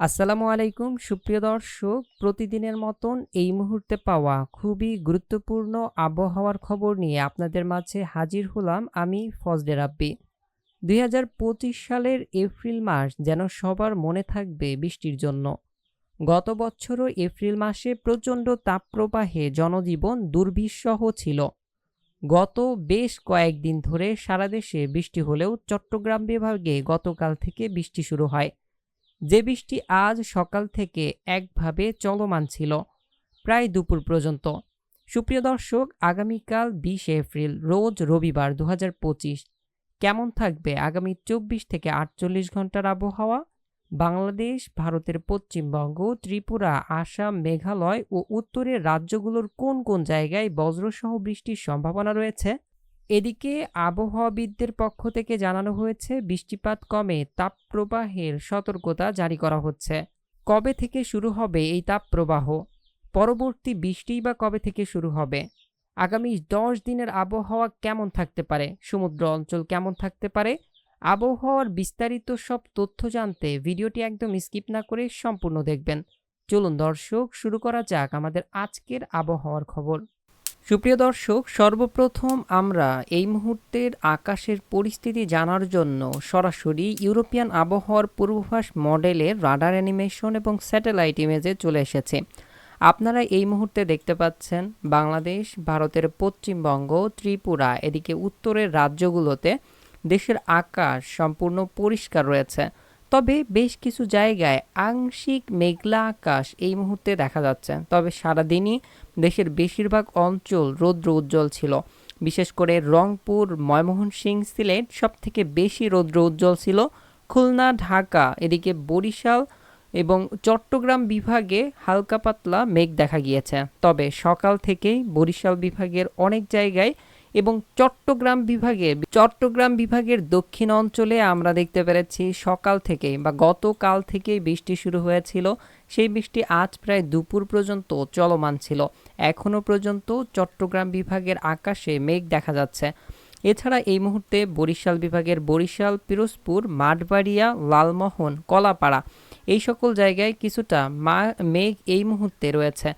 আসসালামু আলাইকুম, সুপ্রিয় দর্শক। প্রতিদিনের মতন এই মুহূর্তে পাওয়া খুবই গুরুত্বপূর্ণ আবহাওয়ার খবর নিয়ে আপনাদের মাঝে হাজির হলাম আমি ফজলে রাব্বি। দুই সালের এপ্রিল মাস যেন সবার মনে থাকবে বৃষ্টির জন্য। গত বছরও এপ্রিল মাসে প্রচণ্ড তাপপ্রবাহে জনজীবন দুর্বিষহ ছিল। গত বেশ কয়েকদিন ধরে সারা দেশে বৃষ্টি হলেও চট্টগ্রাম বিভাগে গতকাল থেকে বৃষ্টি শুরু হয়। যে বৃষ্টি আজ সকাল থেকে একভাবে চলমান ছিল, প্রায় দুপুর পর্যন্ত। সুপ্রিয় দর্শক, আগামীকাল বিশ এপ্রিল, রোজ রবিবার দু হাজার পঁচিশ। কেমন থাকবে আগামী চব্বিশ থেকে আটচল্লিশ ঘণ্টার আবহাওয়া? বাংলাদেশ, ভারতের পশ্চিমবঙ্গ, ত্রিপুরা, আসাম, মেঘালয় ও উত্তরের রাজ্যগুলোর কোন কোন জায়গায় বজ্রসহ বৃষ্টির সম্ভাবনা রয়েছে? এদিকে আবহাওয়াবিদদের পক্ষ থেকে জানানো হয়েছে, বৃষ্টিপাত কমে তাপপ্রবাহের সতর্কতা জারি করা হচ্ছে। কবে থেকে শুরু হবে এই তাপপ্রবাহ? পরবর্তী বৃষ্টি বা কবে থেকে শুরু হবে? আগামী দশ দিনের আবহাওয়া কেমন থাকতে পারে? সমুদ্র অঞ্চল কেমন থাকতে পারে? আবহাওয়ার বিস্তারিত সব তথ্য জানতে ভিডিওটি একদম স্কিপ না করে সম্পূর্ণ দেখবেন। চলুন দর্শক, শুরু করা যাক আমাদের আজকের আবহাওয়ার খবর। সুপ্রিয় দর্শক, সর্বপ্রথম আমরা এই মুহূর্তের আকাশের পরিস্থিতি জানার জন্য সরাসরি ইউরোপিয়ান আবহাওয়ার পূর্বাভাস মডেলের রাডার অ্যানিমেশন এবং স্যাটেলাইট ইমেজে চলে এসেছে। আপনারা এই মুহূর্তে দেখতে পাচ্ছেন বাংলাদেশ, ভারতের পশ্চিমবঙ্গ, ত্রিপুরা, এদিকে উত্তরের রাজ্যগুলোতে দেশের আকাশ সম্পূর্ণ পরিষ্কার রয়েছে। তবে বেশ কিছু জায়গায় আংশিক মেঘলা আকাশ এই মুহূর্তে দেখা যাচ্ছে। তবে সারাদিনই দেশের বেশিরভাগ অঞ্চল রৌদ্র উজ্জ্বল ছিল। বিশেষ করে রংপুর ময়মোহনসিং সিলেট সব থেকে বেশি রৌদ্র উজ্জ্বল ছিল। খুলনা, ঢাকা, এদিকে বরিশাল এবং চট্টগ্রাম বিভাগে হালকা পাতলা মেঘ দেখা গিয়েছে। তবে সকাল থেকেই বরিশাল বিভাগের অনেক জায়গায় এবং চট্টগ্রাম বিভাগে, চট্টগ্রাম বিভাগের দক্ষিণ অঞ্চলে আমরা দেখতে পেরেছি সকাল থেকেই বা গতকাল থেকেই বৃষ্টি শুরু হয়েছিল। সেই বৃষ্টি আজ প্রায় দুপুর পর্যন্ত চলমান ছিল। এখনও পর্যন্ত চট্টগ্রাম বিভাগের আকাশে মেঘ দেখা যাচ্ছে। এছাড়া এই মুহূর্তে বরিশাল বিভাগের বরিশাল, পিরোজপুর, মাঠবাড়িয়া, লালমোহন, কলাপাড়া এই সকল জায়গায় কিছুটা মেঘ এই মুহূর্তে রয়েছে।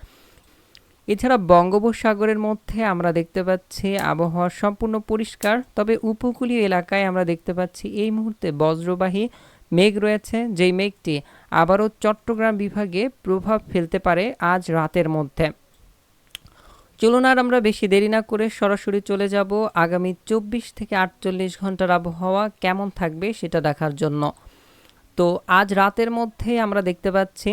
এছাড়া বঙ্গোপসাগরের মধ্যে আমরা দেখতে পাচ্ছি আবহাওয়া সম্পূর্ণ পরিষ্কার, তবে উপকূলীয় এলাকায় আমরা দেখতে পাচ্ছি এই মুহূর্তে বজ্রবাহী মেঘ রয়েছে, যেই মেঘটি আবারও চট্টগ্রাম বিভাগে প্রভাব ফেলতে পারে আজ রাতের মধ্যে। চলুন আর আমরা বেশি দেরি না করে সরাসরি চলে যাব আগামী চব্বিশ থেকে আটচল্লিশ ঘণ্টার আবহাওয়া কেমন থাকবে সেটা দেখার জন্য। তো আজ রাতের মধ্যে আমরা দেখতে পাচ্ছি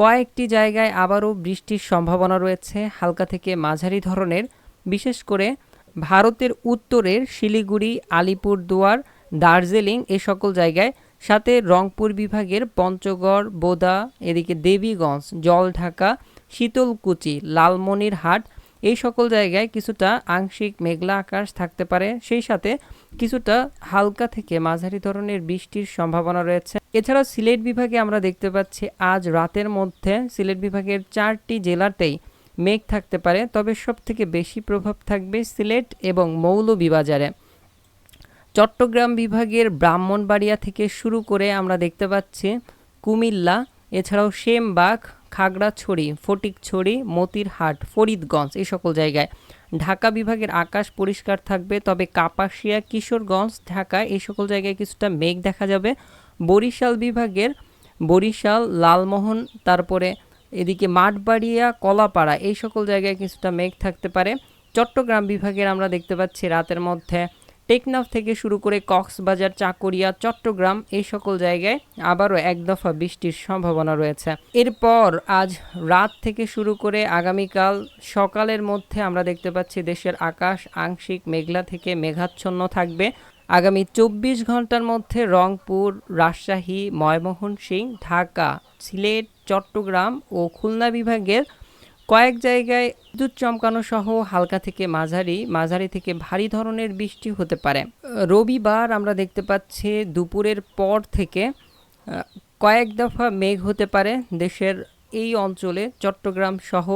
কয়েকটি জায়গায় আবারও বৃষ্টির সম্ভাবনা রয়েছে। হালকা থেকে মাঝারি ধরনের, বিশেষ করে ভারতের উত্তরের শিলিগুড়ি, আলিপুরদুয়ার, দার্জিলিং এ সকল জায়গায়, সাথে রংপুর বিভাগের পঞ্চগড়, বোদা, এদিকে দেবীগঞ্জ, জলঢাকা, শীতলকুচি, লালমনিরহাট এই সকল জায়গায় কিছুটা আংশিক মেঘলা আকাশ থাকতে পারে। সেই সাথে কিছুটা হালকা থেকে মাঝারি ধরনের বৃষ্টির সম্ভাবনা রয়েছে। এছাড়া সিলেট বিভাগে আমরা দেখতে পাচ্ছি, আজ রাতের মধ্যে সিলেট বিভাগের চারটি জেলাতেই মেঘ থাকতে পারে, তবে সব থেকে বেশি প্রভাব থাকবে সিলেট এবং মৌলভীবাজারে। চট্টগ্রাম বিভাগের ব্রাহ্মণবাড়িয়া থেকে শুরু করে আমরা দেখতে পাচ্ছি কুমিল্লা, এছাড়াও সেমবাগ খাগড়াছড়ি, ফটিকছড়ি, মতিরহাট, ফরিদগঞ্জ এই সকল জায়গায়। ঢাকা বিভাগের আকাশ পরিষ্কার থাকবে, তবে কাপাসিয়া, কিশোরগঞ্জ, ঢাকা এই সকল জায়গায় কিছুটা মেঘ দেখা যাবে। বরিশাল বিভাগের বরিশাল, লালমোহন, তারপরে এদিকে মাঠবাড়িয়া, কলাপাড়া এই সকল জায়গায় কিছুটা মেঘ থাকতে পারে। চট্টগ্রাম বিভাগের আমরা দেখতে পাচ্ছি রাতের মধ্যে টেকনাফ থেকে শুরু করে কক্সবাজার, চাকুরিয়া, চট্টগ্রাম এই সকল জায়গায় আবারও এক দফা বৃষ্টির সম্ভাবনা রয়েছে। এরপর আজ রাত থেকে শুরু করে আগামীকাল সকালের মধ্যে আমরা দেখতে পাচ্ছি দেশের আকাশ আংশিক মেঘলা থেকে মেঘাচ্ছন্ন থাকবে। আগামী চব্বিশ ঘণ্টার মধ্যে রংপুর, রাজশাহী ময়মোহন সিং ঢাকা, সিলেট, চট্টগ্রাম ও খুলনা বিভাগের কয়েক জায়গায় বিদ্যুৎ চমকানো সহ হালকা থেকে মাঝারি মাঝারি থেকে ভারী ধরনের বৃষ্টি হতে পারে। রবিবার আমরা দেখতে পাচ্ছি দুপুরের পর থেকে কয়েক দফা মেঘ হতে পারে দেশের এই অঞ্চলে। চট্টগ্রাম সহ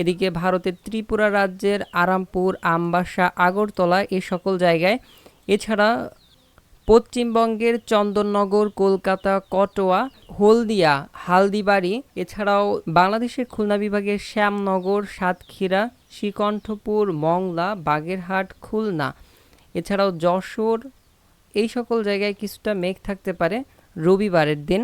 এদিকে ভারতের ত্রিপুরা রাজ্যের আরামপুর, আমবাসা, আগরতলা এ সকল জায়গায়। এছাড়া পশ্চিমবঙ্গের চন্দননগর, কলকাতা, কটোয়া, হলদিয়া, হালদিবাড়ি, এছাড়াও বাংলাদেশের খুলনা বিভাগের শ্যামনগর, সাতক্ষীরা, শ্রীকণ্ঠপুর, মংলা, বাগেরহাট, খুলনা। এছাড়াও যশোর, এই সকল জায়গায় কিছুটা মেঘ থাকতে পারে রবিবারের দিন।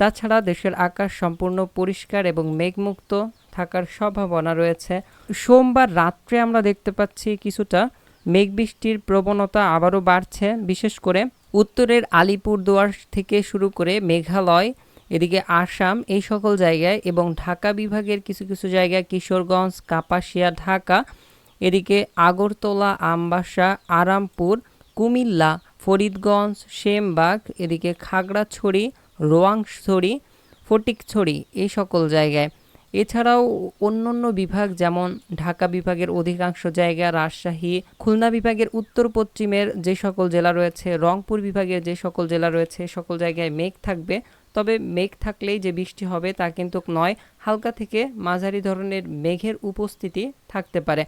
তাছাড়া দেশের আকাশ সম্পূর্ণ পরিষ্কার এবং মেঘমুক্ত থাকার সম্ভাবনা রয়েছে। সোমবার রাত্রে আমরা দেখতে পাচ্ছি কিছুটা মেঘ বৃষ্টির প্রবণতা আবারও বাড়ছে, বিশেষ করে উত্তরের আলিপুরদুয়ার থেকে শুরু করে মেঘালয়, এদিকে আসাম, এই সকল জায়গায় এবং ঢাকা বিভাগের কিছু কিছু জায়গায় কিশোরগঞ্জ, কাপাসিয়া, ঢাকা, এদিকে আগরতলা, আমবাসা, আরামপুর, কুমিল্লা, ফরিদগঞ্জ, সেমবাগ, এদিকে খাগড়াছড়ি, রোয়াংছড়ি, ফটিকছড়ি, এই সকল জায়গায়। এছাড়াও অন্যান্য বিভাগ যেমন ঢাকা বিভাগের অধিকাংশ জায়গা রাজশাহী, খুলনা বিভাগের উত্তর পশ্চিমের যে সকল জেলা রয়েছে, রংপুর বিভাগের যে সকল জেলা রয়েছে সকল জায়গায় মেঘ থাকবে। তবে মেঘ থাকলেই যে বৃষ্টি হবে তা কিন্তু নয়, হালকা থেকে মাঝারি ধরনের মেঘের উপস্থিতি থাকতে পারে।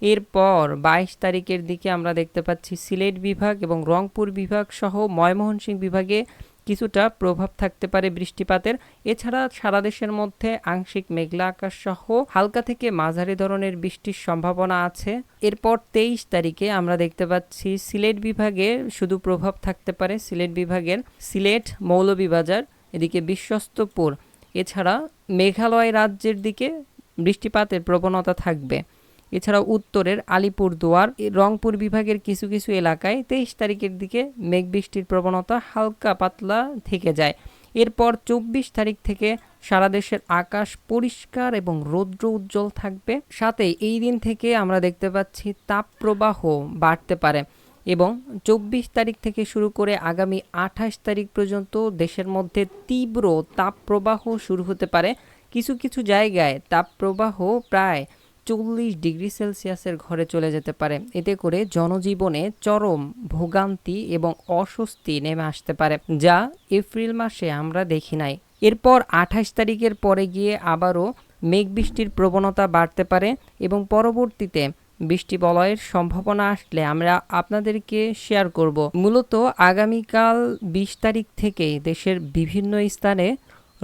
এরপর বাইশ তারিখের দিকে আমরা দেখতে পাচ্ছি সিলেট বিভাগ এবং রংপুর বিভাগ সহ ময়মনসিংহ বিভাগে কিছুটা প্রভাব থাকতে পারে বৃষ্টিপাতের। এছাড়া সারা দেশের মধ্যে আংশিক মেঘলা আকাশ সহ হালকা থেকে মাঝারি ধরনের বৃষ্টির সম্ভাবনা আছে। এরপর তেইশ তারিখে আমরা দেখতে পাচ্ছি সিলেট বিভাগে শুধু প্রভাব থাকতে পারে। সিলেট বিভাগের সিলেট মৌলভীবাজার, এদিকে বিশ্বস্তপুর। এছাড়া মেঘালয় রাজ্যের দিকে বৃষ্টিপাতের প্রবণতা থাকবে। এছাড়া উত্তরের আলিপুরদুয়ার, রংপুর বিভাগের কিছু কিছু এলাকায় তেইশ তারিখের দিকে মেঘ বৃষ্টির প্রবণতা হালকা পাতলা থেকে যায়। এরপর চব্বিশ তারিখ থেকে সারা দেশের আকাশ পরিষ্কার এবং রৌদ্র উজ্জ্বল থাকবে। সাথে এই দিন থেকে আমরা দেখতে পাচ্ছি তাপপ্রবাহ বাড়তে পারে এবং চব্বিশ তারিখ থেকে শুরু করে আগামী আঠাশ তারিখ পর্যন্ত দেশের মধ্যে তীব্র তাপপ্রবাহ শুরু হতে পারে। কিছু কিছু জায়গায় তাপপ্রবাহ প্রায় চল্লিশ ডিগ্রি সেলসিয়াসের ঘরে চলে যেতে পারে। এতে করে জনজীবনে চরম ভোগান্তি এবং অস্বস্তি নেমে আসতে পারে, যা এপ্রিল মাসে আমরা দেখি নাই। এরপর আঠাশ তারিখের পরে গিয়ে আবারও মেঘ বৃষ্টির প্রবণতা বাড়তে পারে এবং পরবর্তীতে বৃষ্টি বলয়ের সম্ভাবনা আসলে আমরা আপনাদেরকে শেয়ার করব। মূলত আগামীকাল বিশ তারিখ থেকে দেশের বিভিন্ন স্থানে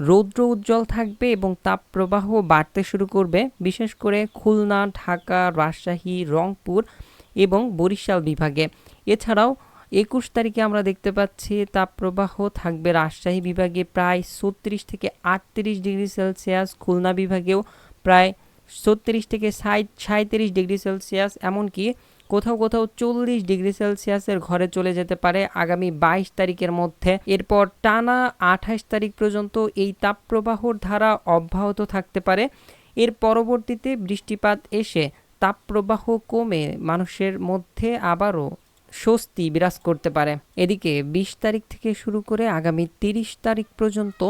রৌদ্র উজ্জ্বল থাকবে এবং তাপপ্রবাহ বাড়তে শুরু করবে, বিশেষ করে খুলনা, ঢাকা, রাজশাহী, রংপুর এবং বরিশাল বিভাগে। এছাড়াও একুশ তারিখে আমরা দেখতে পাচ্ছি তাপপ্রবাহ থাকবে রাজশাহী বিভাগে প্রায় ছত্রিশ থেকে আটত্রিশ ডিগ্রি সেলসিয়াস, খুলনা বিভাগেও প্রায় ছত্রিশ থেকে সাঁত্রিশ ডিগ্রি সেলসিয়াস, এমনকি কোথাও কোথাও চল্লিশ ডিগ্রি সেলসিয়াসের ঘরে চলে যেতে পারে আগামী বাইশ তারিখের মধ্যে। এরপর টানা আঠাশ তারিখ পর্যন্ত এই তাপপ্রবাহর ধারা অব্যাহত থাকতে পারে। এর পরবর্তীতে বৃষ্টিপাত এসে তাপপ্রবাহ কমে মানুষের মধ্যে আবারও স্বস্তি বিরাজ করতে পারে। এদিকে বিশ তারিখ থেকে শুরু করে আগামী তিরিশ তারিখ পর্যন্ত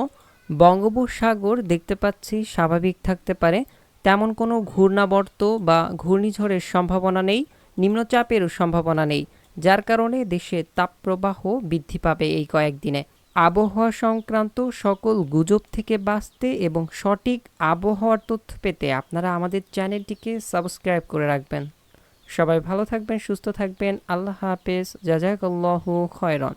বঙ্গোপসাগর দেখতে পাচ্ছি স্বাভাবিক থাকতে পারে। তেমন কোনো ঘূর্ণাবর্ত বা ঘূর্ণিঝড়ের সম্ভাবনা নেই। নিম্নচাপেরও সম্ভাবনা নেই, যার কারণে দেশে তাপপ্রবাহ বৃদ্ধি পাবে এই কয়েকদিনে। আবহাওয়া সংক্রান্ত সকল গুজব থেকে বাঁচতে এবং সঠিক আবহাওয়ার তথ্য পেতে আপনারা আমাদের চ্যানেলটিকে সাবস্ক্রাইব করে রাখবেন। সবাই ভালো থাকবেন, সুস্থ থাকবেন। আল্লাহ হাফেজ। জাজাকাল্লাহু খয়রন।